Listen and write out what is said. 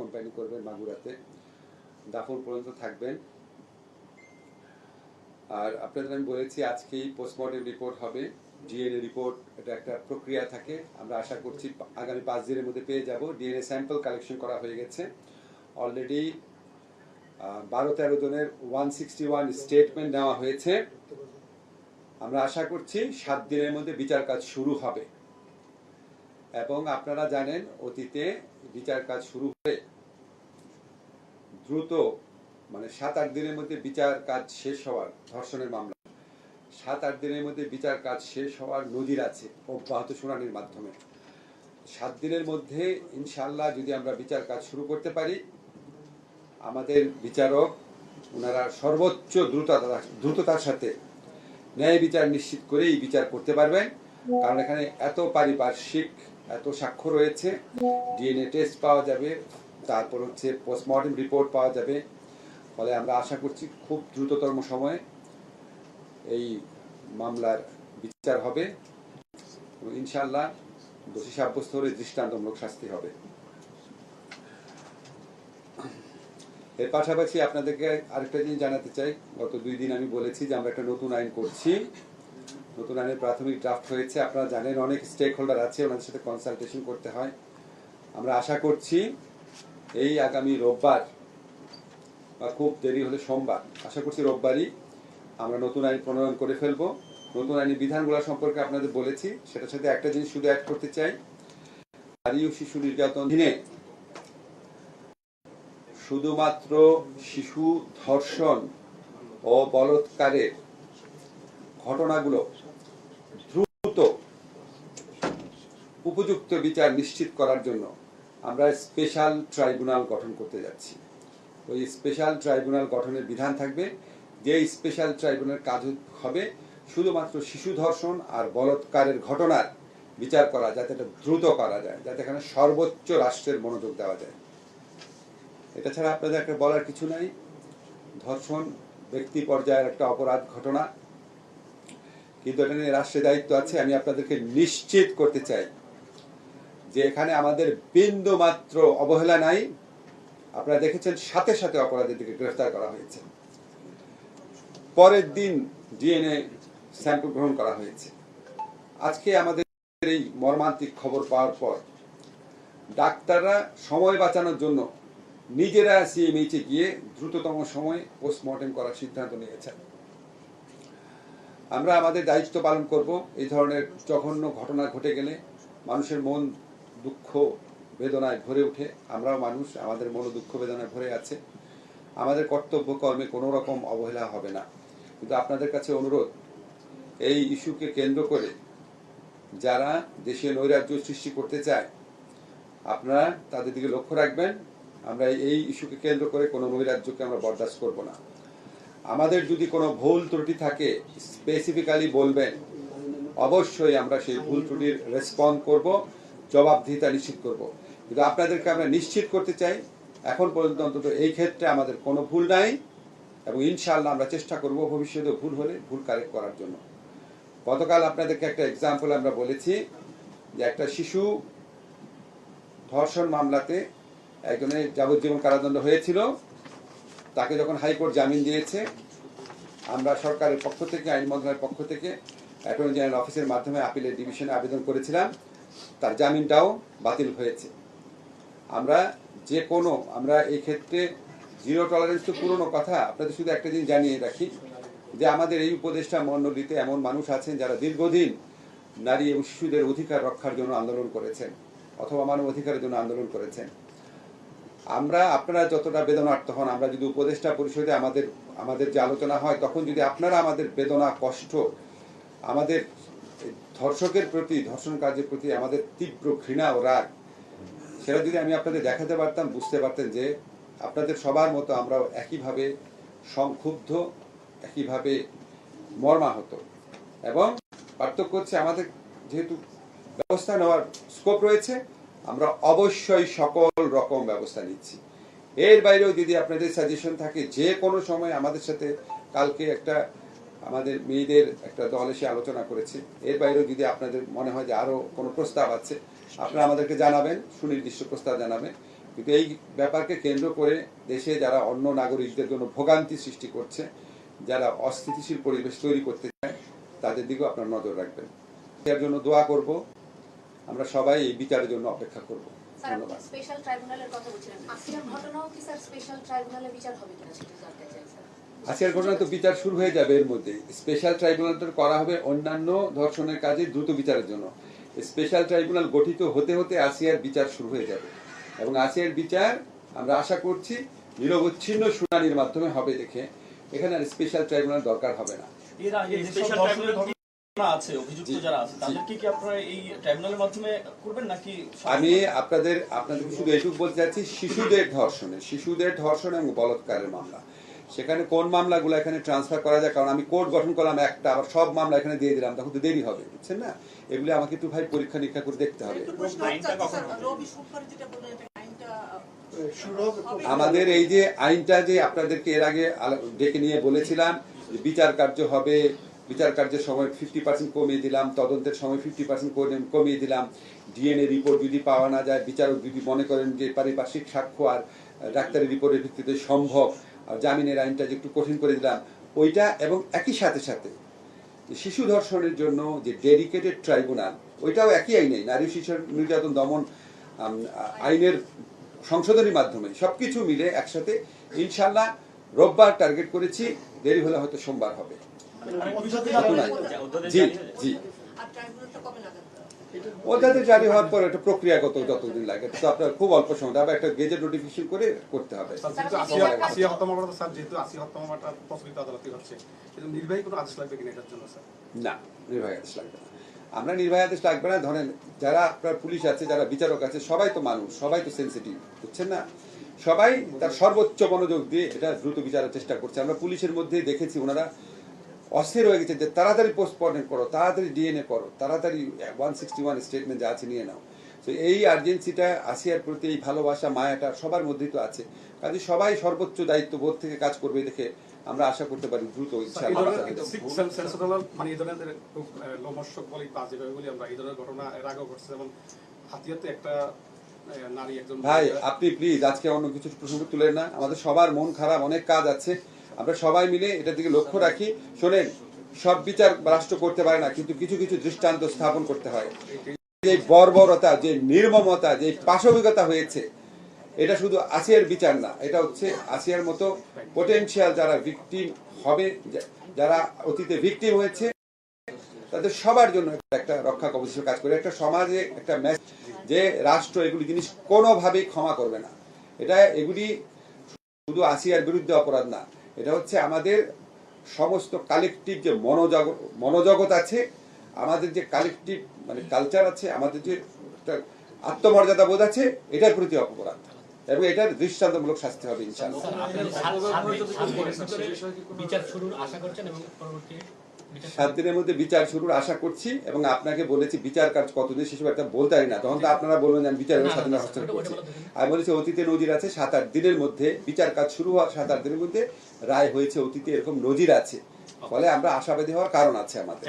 Company করবেন মাগুরাতে দাফন পর্যন্ত থাকবেন। আর আপনাদের আমি বলেছি, আজকেই পোস্টমর্টেম রিপোর্ট হবে। ডিএনএ রিপোর্ট এটা একটা প্রক্রিয়া থাকে। আমরা আশা করছি আগামী পাঁচ দিনের মধ্যে পেয়ে যাব। ডিএনএ স্যাম্পল কালেকশন করা হয়ে গেছে। অলরেডি বারো তেরো জনের ওয়ান সিক্সটি ওয়ান স্টেটমেন্ট নেওয়া হয়েছে। আমরা আশা করছি সাত দিনের মধ্যে বিচার কাজ শুরু হবে। এবং আপনারা জানেন, অতীতে বিচার কাজ শুরু হয়ে দ্রুত মানে সাত আট দিনের মধ্যে বিচার কাজ শেষ হওয়ার, ধর্ষণের মামলা। সাত আট দিনের মধ্যে বিচার কাজ শেষ হওয়ার নজির আছে অব্যাহত শুনানির মাধ্যমে। সাত দিনের মধ্যে ইনশাল্লাহ যদি আমরা বিচার কাজ শুরু করতে পারি, আমাদের বিচারক ওনারা সর্বোচ্চ দ্রুততা, দ্রুততার সাথে ন্যায় বিচার নিশ্চিত করেই বিচার করতে পারবেন। কারণ এখানে এত পারিপার্শ্বিক এত সাক্ষ্য রয়েছে ডিএনএ টেস্ট পাওয়া যাবে, তারপর হচ্ছে পোস্টমর্টম রিপোর্ট পাওয়া যাবে। ফলে আমরা আশা করছি খুব দ্রুততম সময়ে এই মামলার বিচার হবে ইনশাল্লাহ দোষী সাব্যস্ত হলে দৃষ্টান্তমূলক শাস্তি হবে। এর পাশাপাশি আপনাদেরকে আরেকটা জিনিস জানাতে চাই। গত দুই দিন আমি বলেছি যে আমরা একটা নতুন আইন করছি। নতুন আইনের প্রাথমিক ড্রাফট হয়েছে। আপনারা জানেন অনেক স্টেক হোল্ডার আছে, ওনাদের সাথে কনসালটেশন করতে হয়। আমরা আশা করছি এই আগামী রোববার বা খুব দেরি হলে সোমবার, আশা করছি রোববারই আমরা নতুন আইন প্রণয়ন করে ফেলব। নতুন আইনের বিধানগুলো সম্পর্কে আপনাদের বলেছি, সেটার সাথে একটা জিনিস শুধু অ্যাড করতে চাই। নারী ও শিশু নির্যাতন দিনে শুধুমাত্র শিশু ধর্ষণ ও বলৎকারের ঘটনাগুলো দ্রুত উপযুক্ত বিচার নিশ্চিত করার জন্য আমরা স্পেশাল ট্রাইব্যুনাল গঠন করতে যাচ্ছি। ওই স্পেশাল ট্রাইব্যুনাল গঠনের বিধান থাকবে যে স্পেশাল ট্রাইব্যুনাল কাজ হবে শুধুমাত্র শিশু ধর্ষণ আর বলৎকারের ঘটনার বিচার করা, যাতে এটা দ্রুত করা যায়, যাতে এখানে সর্বোচ্চ রাষ্ট্রের মনোযোগ দেওয়া যায়। এটা ছাড়া আপনাদের একটা বলার কিছু নাই। ধর্ষণ, ব্যক্তি পর্যায়ের একটা অপরাধ ঘটনা কিন্তু এটা নিয়ে রাষ্ট্রের দায়িত্ব আছে, আমি আপনাদেরকে নিশ্চিত করতে চাই যে এখানে আমাদের বিন্দু মাত্র অবহেলা নাই। আপনারা দেখেছেন সাথে সাথে অপরাধীদেরকে গ্রেফতার করা হয়েছে। পরের দিন ডিএনএ স্যাম্পল গ্রহণ করা হয়েছে। আজকে আমাদের এই মর্মান্তিক খবর পাওয়ার পর ডাক্তাররা সময় বাঁচানোর জন্য নিজেরা সিএমএইচে গিয়ে দ্রুততম সময়ে পোস্টমর্টেম করার সিদ্ধান্ত নিয়েছেন। আমরা আমাদের দায়িত্ব পালন করব এই ধরনের জঘন্য ঘটনা ঘটে গেলে মানুষের মন দুঃখ বেদনায় ভরে ওঠে। আমরাও মানুষ, আমাদের মন দুঃখ বেদনায় ভরে আছে। আমাদের কর্তব্য কর্মে কোনো রকম অবহেলা হবে না। কিন্তু আপনাদের কাছে অনুরোধ, এই ইস্যুকে কেন্দ্র করে যারা দেশে নৈরাজ্য সৃষ্টি করতে চায়, আপনারা তাদের দিকে লক্ষ্য রাখবেন। আমরা এই ইস্যুকে কেন্দ্র করে কোনো নৈরাজ্যকে আমরা বরদাস্ত করব না। আমাদের যদি কোনো ভুল ত্রুটি থাকে স্পেসিফিক্যালি বলবেন, অবশ্যই আমরা সেই ভুল ত্রুটির রেসপন্ড করব, জবাবদিহিতা নিশ্চিত করব। কিন্তু আপনাদেরকে আমরা নিশ্চিত করতে চাই, এখন পর্যন্ত অন্তত এই ক্ষেত্রে আমাদের কোনো ভুল নাই, এবং ইনশাআল্লাহ আমরা চেষ্টা করব ভবিষ্যতে ভুল হলে ভুল কারেক্ট করার জন্য। গতকাল আপনাদেরকে একটা এক্সাম্পল আমরা বলেছি, যে একটা শিশু ধর্ষণ মামলাতে একজনের যাবজ্জীবন কারাদণ্ড হয়েছিল। তাকে যখন হাইকোর্ট জামিন দিয়েছে, আমরা সরকারের পক্ষ থেকে, আইন মন্ত্রণালয়ের পক্ষ থেকে, অ্যাটর্নি জেনারেল অফিসের মাধ্যমে আপিলের ডিভিশনে আবেদন করেছিলাম। তার জামিনটাও বাতিল হয়েছে। আমরা যে কোনো, আমরা এই ক্ষেত্রে জিরো টলারেন্স তো পুরনো কথা, আপনাদের শুধু একটা জিনিস জানিয়ে রাখি, যে আমাদের এই উপদেষ্টা মণ্ডলীতে এমন মানুষ আছেন যারা দীর্ঘদিন নারী এবং শিশুদের অধিকার রক্ষার জন্য আন্দোলন করেছেন, অথবা মানব অধিকারের জন্য আন্দোলন করেছেন। আমরা আপনারা যতটা বেদনার্থ হন, আমরা যদি উপদেষ্টা পরিষদে আমাদের আমাদের যে আলোচনা হয়, তখন যদি আপনারা আমাদের বেদনা, কষ্ট, আমাদের ধর্ষকের প্রতি, ধর্ষণ কাজের প্রতি আমাদের তীব্র ঘৃণা ও রাগ, সেটা যদি আমি আপনাদের দেখাতে পারতাম, বুঝতে পারতেন যে আপনাদের সবার মতো আমরাও একইভাবে সংক্ষুব্ধ, একইভাবে মর্মাহত। এবং পার্থক্য হচ্ছে আমাদের যেহেতু ব্যবস্থা নেওয়ার স্কোপ রয়েছে আমরা অবশ্যই সকল রকম ব্যবস্থা নিচ্ছি। এর বাইরেও যদি আপনাদের সাজেশন থাকে, যে কোনো সময় আমাদের সাথে কালকে একটা আমাদের মেয়েদের একটা দল এসে আলোচনা করেছে, এর বাইরেও যদি আপনাদের মনে হয় যে আরও কোনো প্রস্তাব আছে, আপনারা আমাদেরকে জানাবেন, সুনির্দিষ্ট প্রস্তাব জানাবেন। কিন্তু এই ব্যাপারকে কেন্দ্র করে দেশে যারা অন্য নাগরিকদের জন্য ভোগান্তি সৃষ্টি করছে, যারা অস্থিতিশীল পরিবেশ তৈরি করতে চায়, তাদের দিকেও আপনার নজর রাখবেন। এর জন্য দোয়া করব। আমরা সবাই এই বিচারের জন্য অপেক্ষা করব। ধন্যবাদ। স্পেশাল ট্রাইব্যুনালের কথা বলছিলেন। আসিয়ার ঘটনাও কি স্যার স্পেশাল ট্রাইব্যুনালে বিচার হবে কিনা সেটা জানতে চাই আজকের ঘটনা তো বিচার শুরু হয়ে যাবে এর মধ্যে। স্পেশাল ট্রাইব্যুনালটা করা হবে অন্যান্য ধর্ষণের কাজে দ্রুত বিচারের জন্য। স্পেশাল ট্রাইব্যুনাল গঠিত হতে হতে আসিয়ার বিচার শুরু হয়ে যাবে। এবং আসিয়ার বিচার আমরা আশা করছি নিরবচ্ছিন্ন শুনানির মাধ্যমে হবে দেখে। এখানে আর স্পেশাল ট্রাইব্যুনাল দরকার হবে না। এর আগে যেসব স্পেশাল ধর্ষণের ট্রাইব্যুনাল ঘটনা আছে অভিযুক্ত যারা আছে তাদেরকে কি আপনারা এই ট্রাইব্যুনালের মাধ্যমে করবেন নাকি আমি আপনাদের আপনাদের শুধু এইটুকু বলতে চাচ্ছি শিশুদের ধর্ষণে শিশুদের ধর্ষণ এবং বলৎকারের মামলা। সেখানে কোন মামলাগুলো এখানে ট্রান্সফার করা যায়? কারণ আমি কোর্ট গঠন করলাম একটা আবার সব মামলা এখানে দিয়ে দিলাম তখন তো দেরি হবে বুঝছেন না? এগুলি আমাকে একটু ভাই পরীক্ষা নিরীক্ষা করে দেখতে হবে। আমাদের এই যে আইনটা যে আপনাদেরকে এর আগে ডেকে নিয়ে বলেছিলাম বিচার কার্য হবে বিচার কার্যের সময় ফিফটি পার্সেন্ট কমিয়ে দিলাম তদন্তের সময় ফিফটি পার্সেন্ট কমিয়ে দিলাম। ডিএনএ রিপোর্ট যদি পাওয়া না যায় বিচারক যদি মনে করেন যে পারিপার্শ্বিক সাক্ষ্য আর আহ, ডাক্তারি রিপোর্টের ভিত্তিতে সম্ভব আর জামিনের আইনটা যে একটু কঠিন করে দিলাম ওইটা এবং একই সাথে সাথে শিশু ধর্ষণের জন্য যে ডেডিকেটেড ট্রাইব্যুনাল ওইটাও একই আইনে নারী শিশু নির্যাতন দমন আইনের সংশোধনীর মাধ্যমে সব কিছু মিলে একসাথে ইনশাল্লাহ রোববার টার্গেট করেছি দেরি হলে হয়তো সোমবার হবে। জি জি। জারি হওয়ার পর একটা প্রক্রিয়াগত যতদিন লাগে তো আপনার খুব অল্প সময় আবার একটা গেজেট নোটিফিকেশন করে করতে হবে। না নির্বাহী আদেশ লাগবে না। আমরা নির্বাহী আদেশ লাগবে না ধরেন যারা আপনার পুলিশ আছে যারা বিচারক আছে সবাই তো মানুষ সবাই তো সেন্সিটিভ বুঝছেন না? সবাই তার সর্বোচ্চ মনোযোগ দিয়ে এটা দ্রুত বিচারের চেষ্টা করছে। আমরা পুলিশের মধ্যেই দেখেছি ওনারা অস্থির হয়ে গেছে যে তাড়াতাড়ি পোস্টমর্টম করো তাড়াতাড়ি ডিএনএ করো তাড়াতাড়ি ওয়ান সিক্সটি ওয়ান স্টেটমেন্ট যা আছে নিয়ে নাও। তো এই আর্জেন্সিটা আসিয়ার প্রতি এই ভালোবাসা মায়াটা সবার মধ্যেই তো আছে। কাজে সবাই সর্বোচ্চ দায়িত্ব বোধ থেকে কাজ করবে দেখে আমরা আশা করতে পারি দ্রুত। সিক্স সেন্সেশনাল মানে এই ধরনের খুব বলি বা যেভাবে বলি আমরা এই ধরনের ঘটনা এর আগেও ঘটছে। যেমন হাতিয়াতে একটা নারী একজন ভাই আপনি প্লিজ আজকে অন্য কিছু প্রসঙ্গ তুলেন না। আমাদের সবার মন খারাপ অনেক কাজ আছে। আমরা সবাই মিলে এটার দিকে লক্ষ্য রাখি। শোনেন সব বিচার রাষ্ট্র করতে পারে না কিন্তু কিছু কিছু দৃষ্টান্ত স্থাপন করতে হয়। যে বর্বরতা যে নির্মমতা যে পাশবিকতা হয়েছে এটা শুধু আসিয়ার বিচার না এটা হচ্ছে আসিয়ার মতো পোটেনশিয়াল যারা ভিকটিম হবে যারা অতীতে ভিকটিম হয়েছে তাদের সবার জন্য একটা রক্ষা কবচ কাজ করে একটা সমাজে একটা ম্যাচ যে রাষ্ট্র এগুলি জিনিস কোনোভাবেই ক্ষমা করবে না। এটা এগুলি শুধু আসিয়ার বিরুদ্ধে অপরাধ না এটা হচ্ছে আমাদের সমস্ত কালেকটিভ যে মনোজগ মনোজগৎ আছে আমাদের যে কালেকটিভ মানে কালচার আছে আমাদের যে আত্মমর্যাদা বোধ আছে এটার প্রতি অপরাধ এবং এটার দৃষ্টান্তমূলক শাস্তি হবে ইনশাআল্লাহ বিচার আশা করছেন এবং পরবর্তী সাত দিনের মধ্যে বিচার শুরুর আশা করছি এবং আপনাকে বলেছি বিচার কাজ কতদিন সেসব একটা বলতে পারি না। তখন তো আপনারা বলবেন আমি বিচারের ওটা- ওটা করছি। আমি বলেছি অতীতে নজির আছে সাত আট দিনের মধ্যে বিচার কাজ শুরু হওয়ার সাত আট দিনের মধ্যে রায় হয়েছে অতীতে এরকম নজির আছে। ফলে আমরা আশাবাদী হওয়ার কারণ আছে আমাদের।